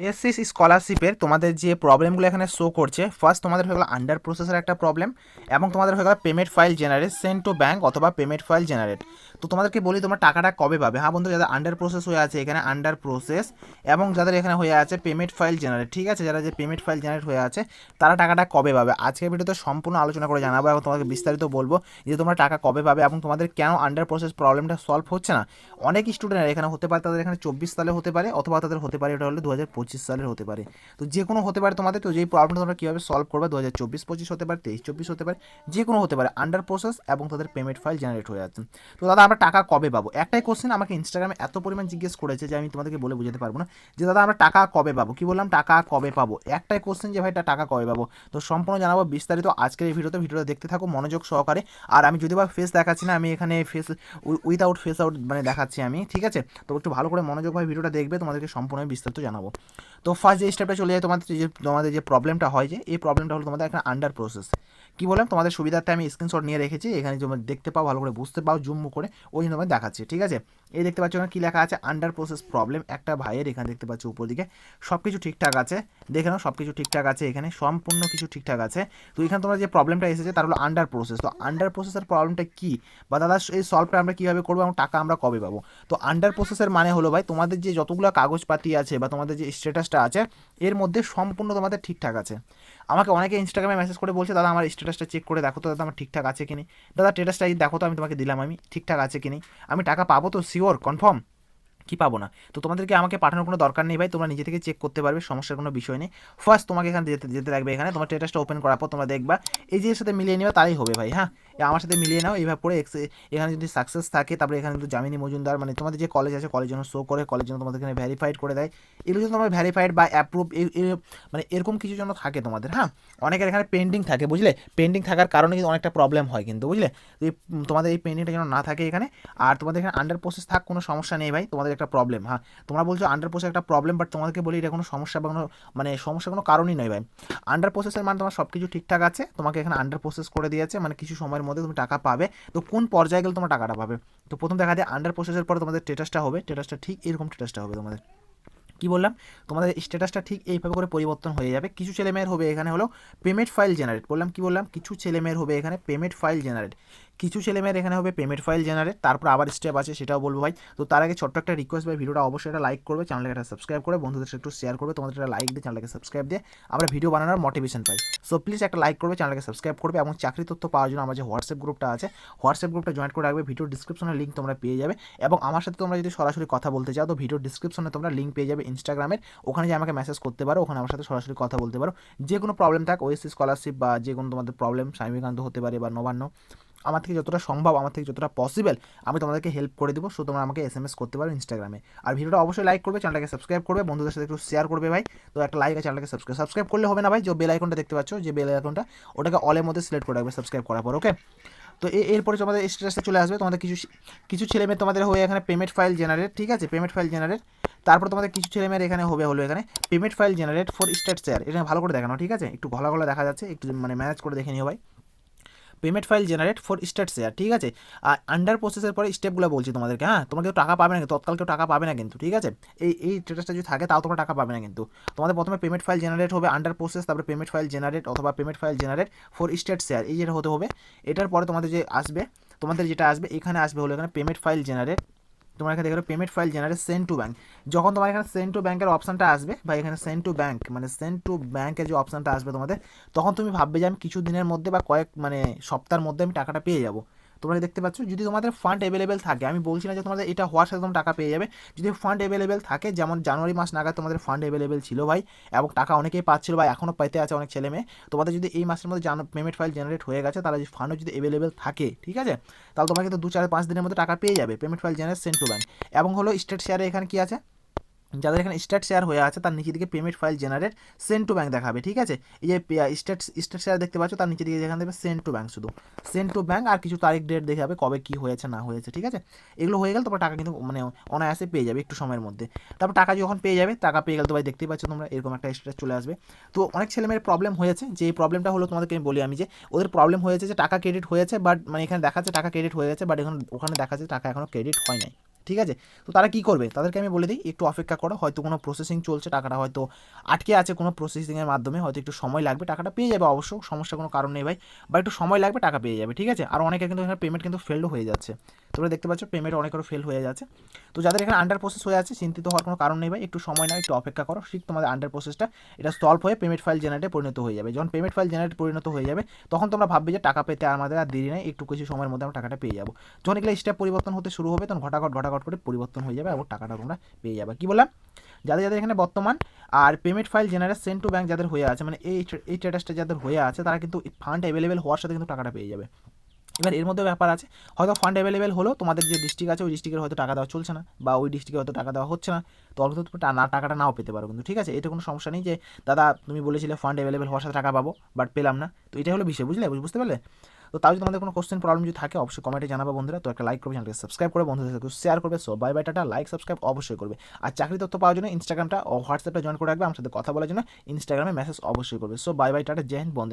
SS স্কলারশিপের তোমাদের যে প্রবলেমগুলো এখানে শো করছে ফার্স্ট তোমাদের হয়ে গেল আন্ডার প্রসেসের একটা প্রবলেম এবং তোমাদের হয়ে গেল payment file generate sent to bank অথবা পেমেন্ট ফাইল জেনারেট তো তোমাদেরকে বলি তোমরা টাকাটা কবে পাবে। হ্যাঁ বন্ধু যাদের আন্ডার প্রসেস হয়ে আছে, এখানে আন্ডার প্রসেস এবং যাদের এখানে হয়ে আছে পেমেন্ট ফাইল জেনারেট ঠিক আছে? যারা যে পেমেন্ট ফাইল জেনারেট হয়ে আছে, তারা টাকাটা কবে পাবে? আজকের ভিডিওতে সম্পূর্ণ আলোচনা করে জানাব এবং তোমাকে বিস্তারিত বলব যে তোমরা টাকা কবে পাবে এবং তোমাদের কেন আন্ডার প্রসেস প্রবলেমটা সলভ হচ্ছে না। অনেক স্টুডেন্ট এখানে হতে পারে, তাদের এখানে চব্বিশ সালে হতে পারে, অথবা তাদের হতে পারে, এটা হলো দু হাজার পঁচিশ সালের হতে পারে। তো যে কোনো হতে পারে তোমাদের, তো যেই প্রবলেমটা তোমরা কীভাবে সলভ করবে দু হাজার চব্বিশ পঁচিশ হতে পারে, তেইশ চব্বিশ হতে পারে, যে কোনো হতে পারে আন্ডার প্রসেস এবং তাদের পেমেন্ট ফাইল জেনারেট হয়ে যাচ্ছে তো দাদা আমরা টাকা কবে পাবো? একটাই কোশ্চেন আমাকে ইনস্টাগ্রামে এত পরিমাণ জিজ্ঞেস করেছে যে আমি তোমাদেরকে বলে বোঝাতে পারব না। যে দাদা, আমরা টাকা কবে পাবো? কি বললাম? টাকা কবে পাবো? একটাই কোশ্চেন যে ভাইটা টাকা কবে পাবো? তো সম্পূর্ণ জানাব বিস্তারিত আজকের এই ভিডিওতে। ভিডিওটা দেখতে থাকো, মনোযোগ সহকারে। আর আমি যদি বা ফেস দেখাচ্ছি না, আমি এখানে ফেস উইথাউট ফেস আউট মানে দেখাচ্ছি আমি, ঠিক আছে? তো একটু ভালো করে মনোযোগভাবে ভিডিওটা দেখবে, তোমাদেরকে সম্পূর্ণ বিস্তারিত জানাব। তো ফার্স্ট যে স্টেপটা চলে যায়, তোমাদের যে তোমাদের যে প্রবলেমটা হয় যে, এই প্রবলেমটা হলো তোমাদের একটা আন্ডার প্রসেস কি বললাম? তোমাদের সুবিধার্থে আমি স্ক্রিনশট নিয়ে রেখেছি। এখানে তোমরা দেখতে পাও, ভালো করে বুঝতে পাও, জুম করে ওই জন্য তোমায় দেখাচ্ছি, ঠিক আছে? এই দেখতে পাচ্ছ এখানে কী লেখা আছে? আন্ডার প্রসেস প্রবলেম একটা ভাইয়ের এখানে দেখতে পাচ্ছ উপর দিকে। সব কিছু ঠিকঠাক আছে, দেখে নাও সব কিছু ঠিকঠাক আছে এখানে, সম্পূর্ণ কিছু ঠিকঠাক আছে। তো এখানে তোমরা যে প্রবলেমটা এসেছে, তার হলো আন্ডার প্রসেস তো আন্ডার প্রসেসের প্রবলেমটা কী? বা দাদা, এই সলভটা আমরা কীভাবে করব এবং টাকা আমরা কবে পাবো? তো আন্ডার প্রসেসের মানে হলো ভাই, তোমাদের যে যতগুলো কাগজপাতি আছে বা তোমাদের যে স্ট্যাটাসটা আছে এর মধ্যে সম্পূর্ণ তোমাদের ঠিকঠাক আছে। আমাকে অনেকে ইনস্টাগ্রামে মেসেজ করে বলছে, দাদা, আমার স্ট্যাটাসটা চেক করে দেখো তো, দাদা, আমার ঠিকঠাক আছে কিনি দাদা স্ট্যাটাসটা দেখো তো, আমি তোমাকে দিলাম, আমি ঠিকঠাক আছে কিনি আমি টাকা পাবো তো শিওর কনফার্ম কি পাবো না? তো তোমাদেরকে আমাকে পাঠানোর কোনো দরকার নেই ভাই, তোমরা নিজে থেকে চেক করতে পারবে, সমস্যার কোনো বিষয় নেই। ফার্স্ট তোমাকে এখানে যেতে যেতে লাগবে এখানে, তোমার স্ট্যাটাসটা ওপেন করার পর তোমরা দেখবা, এই যে সাথে মিলিয়ে নেবে, তাই হবে ভাই হ্যাঁ? আমার সাথে মিলিয়ে নাও, এইভাবে এক্স এখানে যদি সাকসেস থাকে, তারপরে এখানে কিন্তু জামিনী মজুমদার মানে তোমাদের যে কলেজ আছে কলেজ জন্য শো করে কলেজ জন্য তোমাদের এখানে ভ্যারিফাইড করে দেয়। এগুলো যদি তোমার ভ্যারিফাইড বা অ্যাপ্রুভ মানে এরকম কিছু জন্য থাকে তোমাদের হ্যাঁ? অনেকের এখানে পেন্ডিং থাকে, বুঝলে? পেন্ডিং থাকার কারণে কিন্তু অনেকটা প্রবলেম হয় কিন্তু, বুঝলে? তো তোমাদের এই পেন্ডিংটা যেন না থাকে এখানে, আর তোমাদের এখানে আন্ডার প্রসেস থাক, কোনো সমস্যা নেই ভাই, তোমাদের একটা প্রবলেম হ্যাঁ? তোমরা বলছো আন্ডার প্রসেস একটা প্রবলেম বাট তোমাদেরকে বলি এটা কোনো সমস্যা বা কোনো মানে সমস্যা কোনো কারণই নয় ভাই। আন্ডার প্রসেসের মানে তোমার সব কিছু ঠিকঠাক আছে, তোমাকে এখানে আন্ডার প্রসেস করে দিয়েছে মানে কিছু সময়ের মধ্যে তুমি টাকা পাবে। তো কোন পর্যায়ে গেলে তোমার টাকাটা পাবে? তো প্রথম দেখা যায় আন্ডার প্রসেসের পরে তোমাদের স্টেটাসটা হবে স্টেটাসটা ঠিক এরকম স্টেটাসটা হবে তোমাদের। কি বললাম? তোমাদের স্টেটাসটা ঠিক এইভাবে করে পরিবর্তন হয়ে যাবে। কিছু ছেলেমেয়ের হবে এখানে হলো পেমেন্ট ফাইল জেনারেট বললাম কি বললাম? কিছু ছেলেমেয়ের হবে এখানে পেমেন্ট ফাইল জেনারেট কিছু ছেলেমেয়ের এখানে হবে পেমেন্ট ফাইল জেনারেট তারপর আবার স্টেপ আছে, সেটাও বলব ভাই। তো তার আগে ছোট্ট একটা রিকোয়েস্ট ভাই, ভিডিওটা অবশ্যই একটা লাইক করবে চ্যানেলটাকে একটা সাবস্ক্রাইব করে, বন্ধুদের সাথে একটু শেয়ার করবে, তোমাদের একটা লাইক দিয়ে চ্যানেলটাকে সাবস্ক্রাইব দিয়ে আমরা ভিডিও বানানোর মোটিভেশন পাই। সো প্লিজ একটা লাইক করবে চ্যানেলটাকে সাবস্ক্রাইব করবে এবং চাকরি তথ্য পাওয়ার জন্য আমার যে হোয়াটসঅ্যাপ গ্রুপটা আছে হোয়াটসঅ্যাপ গ্রুপটা জয়েন করে রাখবে ভিডিও ডিসক্রিপশনে লিঙ্ক তোমরা পেয়ে যাবে এবং আমার সাথে তোমরা যদি সরাসরি কথা বলতে চাও, তো ভিডিও ডিসক্রিপশনে তোমরা লিঙ্ক পেয়ে যাবে ইনস্টাগ্রামের ওখানে যে আমাকে মেসেজ করতে পারো, ওখানে আমার সাথে সরাসরি কথা বলতে পারো। যে কোনো প্রবলেম থাক ওএসসি স্কলারশিপ বা যে কোনো তোমাদের প্রবলেম স্বামীকান্ত হতে পারে বা নবান্ন। আমার থেকে যতটা সম্ভব, আমার থেকে যতটা পসিবল আমি তোমাদেরকে হেল্প করে দেবো। সো তোমরা আমাকে এস এম এস করতে পারো ইনস্টাগ্রামে আর ভিডিওটা অবশ্যই লাইক করবে চ্যানেলটাকে সাবস্ক্রাইব করবে, বন্ধুদের সাথে একটু শেয়ার করবে ভাই। তো একটা লাইক আছে চ্যানেলটাকে সাবস্ক্রাইব সাবস্ক্রাইব করলে হবে না ভাই, যে বেল আইকনটা দেখতে পাচ্ছ, যে বেল আইকনটা ওটাকে অলের মধ্যে সিলেক্ট করে রাখবে সাবস্ক্রাইব করার পর ওকে তো এরপরে তোমাদের স্ট্যাটাসে চলে আসবে, তোমাদের কিছু কিছু ছেলেমেয়ে তোমাদের হয়ে এখানে পেমেন্ট ফাইল জেনারেট ঠিক আছে? পেমেন্ট ফাইল জেনারেট তারপর তোমাদের কিছু ছেলেমেয়ের এখানে হবে হলো এখানে payment file generate for state share এটা ভালো করে দেখানো, ঠিক আছে? একটু ঘলা ঘলা দেখা যাচ্ছে, একটু মানে ম্যানেজ করে দেখে নিও ভাই। Payment file generate for state share ঠিক আছে? আর আন্ডার প্রসেসের পরে স্টেপগুলো বলছি তোমাদেরকে হ্যাঁ? তোমার কেউ টাকা পাবে না তৎকাল কেউ টাকা পাবে না কিন্তু, ঠিক আছে? এই এই স্টেটাসটা যদি থাকে, তাও তোমরা টাকা পাবে না কিন্তু। তোমাদের প্রথমে পেমেন্ট ফাইল জেনারেট হবে আন্ডার প্রসেস তারপরে পেমেন্ট ফাইল জেনারেট অথবা payment file generate for state share এই যেটা হতে হবে। এটার পরে তোমাদের যে আসবে, তোমাদের যেটা আসবে, এখানে আসবে হলো এখানে পেমেন্ট ফাইল জেনারেট তোমার এখানে দেখো payment file generate send to bank যখন তোমার এখানে সেন্ড টু ব্যাঙ্কের অপশানটা আসবে, বা এখানে সেন্ড টু ব্যাঙ্ক মানে সেন্ড টু ব্যাঙ্কের যে অপশানটা আসবে তোমাদের, তখন তুমি ভাববে যে আমি কিছু দিনের মধ্যে বা কয়েক মানে সপ্তাহের মধ্যে আমি টাকাটা পেয়ে যাব। তোমরা দেখতে পাচ্ছ, যদি তোমাদের ফান্ড অ্যাভেলেবেল থাকে, আমি বলছি না যে তোমাদের এটা হওয়ার সাথে তোমার টাকা পেয়ে যাবে, যদি ফান্ড অ্যাভেলেবেল থাকে, যেমন জানুয়ারি মাস নাগাদ তোমাদের ফান্ড অ্যাভেলেবেল ছিল ভাই, এবং টাকা অনেকেই পাচ্ছিল বা এখনও পাইতে আছে অনেক ছেলে মেয়ে, তোমাদের যদি এই মাসের মধ্যে পেমেন্ট ফাইল জেনারেট হয়ে গেছে, তাহলে যদি ফান্ডও যদি অ্যাভেলেবেল থাকে, ঠিক আছে? তাহলে তোমাকে কিন্তু দু, চার, পাঁচ দিনের মধ্যে টাকা পেয়ে যাবে payment file generate sent to bank এবং হলো স্টেট শেয়ারে এখানে কি আছে? যাদের এখানে স্টেট শেয়ার হয়ে আছে, তার নিচে দিকে payment file generate send to bank দেখাবে, ঠিক আছে? এই যে স্টেট স্টেট শেয়ার দেখতে পাচ্ছ, তার নিচে দিকে যেখানে দেবে সেন্ড টু ব্যাঙ্ক শুধু। সেন্ড টু ব্যাঙ্ক আর কিছু তারিখ ডেট দেখাবে, কবে কী হয়েছে, না হয়েছে, ঠিক আছে? এগুলো হয়ে গেলে তোমার টাকা কিন্তু মানে অনায়াসে পেয়ে যাবে একটু সময়ের মধ্যে। তারপর টাকা যখন পেয়ে যাবে, টাকা পেয়ে গেলে তো ভাই দেখতেই পাচ্ছ তোমরা, এরকম একটা স্টেটাস চলে আসবে। তো অনেক ছেলেমেয়ের প্রবলেম হয়েছে, যে এই প্রবলেমটা হলো তোমাদেরকে আমি বলি আমি যে, ওদের প্রবলেম হয়েছে যে টাকা ক্রেডিট হয়েছে বাট মানে এখানে দেখাচ্ছে টাকা ক্রেডিট হয়ে গেছে বাট এখন, ওখানে দেখাচ্ছে টাকা এখনও ক্রেডিট হয় নাই। ঠিক আছে? তো তারা কি করবে? তাদেরকে আমি বলে দিই, একটু অপেক্ষা করো, হয়তো কোনো প্রসেসিং চলছে, টাকাটা হয়তো আটকে আছে কোনো প্রসেসিংয়ের মাধ্যমে, হয়তো একটু সময় লাগবে, টাকাটা পেয়ে যাবে অবশ্য, সমস্যা কোনো কারণ নেই ভাই, বা একটু সময় লাগবে, টাকা পেয়ে যাবে, ঠিক আছে? আর অনেকে কিন্তু এখানে পেমেন্ট কিন্তু ফেলও হয়ে যাচ্ছে। তোমরা দেখতে পাচ্ছ পেমেন্ট অনেকেরও ফেল হয়ে যাচ্ছে। তো যাদের এখানে আন্ডার প্রসেস হয়ে আছে, চিন্তিত হওয়ার কোনো কারণ নেই ভাই, একটু সময় না একটু অপেক্ষা করো। ঠিক তোমাদের আন্ডার প্রসেসটা এটা সলভ হয়ে পেমেন্ট ফাইল জেনারেটে পরিণত হয়ে যাবে। যখন পেমেন্ট ফাইল জেনারেট পরিণত হয়ে যাবে, তখন তোমরা ভাববে যে টাকা পেতে আমাদের আর দেরি নেই, একটু কিছু সময়ের মধ্যে আমরা টাকাটা পেয়ে যাব। যখন এগুলো স্টেপ পরিবর্তন হতে শুরু হবে, তখন ঘটাঘট ঘটাঘট করে পরিবর্তন হয়ে যাবে, এবং টাকাটা তোমরা পেয়ে যাবে। কি বললাম? যাদের যাদের এখানে বর্তমান, আর payment file generate sent to bank যাদের হয়ে আছে মানে এই এই স্ট্যাটাসটা যাদের হয়ে আছে, তারা কিন্তু ফান্ড অ্যাভেলেবেল হওয়ার সাথে কিন্তু টাকাটা পেয়ে যাবে। এবার এর মধ্যে ব্যাপার আছে। হয়তো ফান্ড অ্যাভেলেবেল হলো, তোমাদের যে ডিস্ট্রিক্ট আছে, ওই ডিস্ট্রিক্টের হয়তো টাকা দেওয়া চলছে না, বা ওই ডিস্ট্রিক্টে হয়তো টাকা দেওয়া হচ্ছে না। তো অল্প তো না, টাকাটা নাও পেতে পারো কিন্তু, ঠিক আছে? এটা কোনো সমস্যা নেই যে, দাদা, তুমি বলেছিলে ফান্ড অ্যাভেলেবেল হওয়ার সাথে টাকা পাবো বাট পেলাম না। তো এটাই হলো বিষয়, বুঝলে? বুঝতে পারলে? তো তাও যদি তোমাদের কোনো কোশ্চেন প্রবলেম যদি থাকে, অবশ্যই কমেন্টে জানাব বন্ধুরা। তো একটা লাইক করবে চ্যানেলকে সাবস্ক্রাইব করে বন্ধুদের সাথে শেয়ার করবে। So bye bye tata. Like subscribe অবশ্যই করবে। আর চাকরি তথ্য পাওয়ার জন্য ইনস্টাগ্রামটা ও হোয়াটসঅ্যাপটা জয়েন করে রাখবে, আমার সাথে কথা বলার জন্য ইনস্টাগ্রামে মেসেজ অবশ্যই করবে। So bye bye tata. Hind, বন্ধু।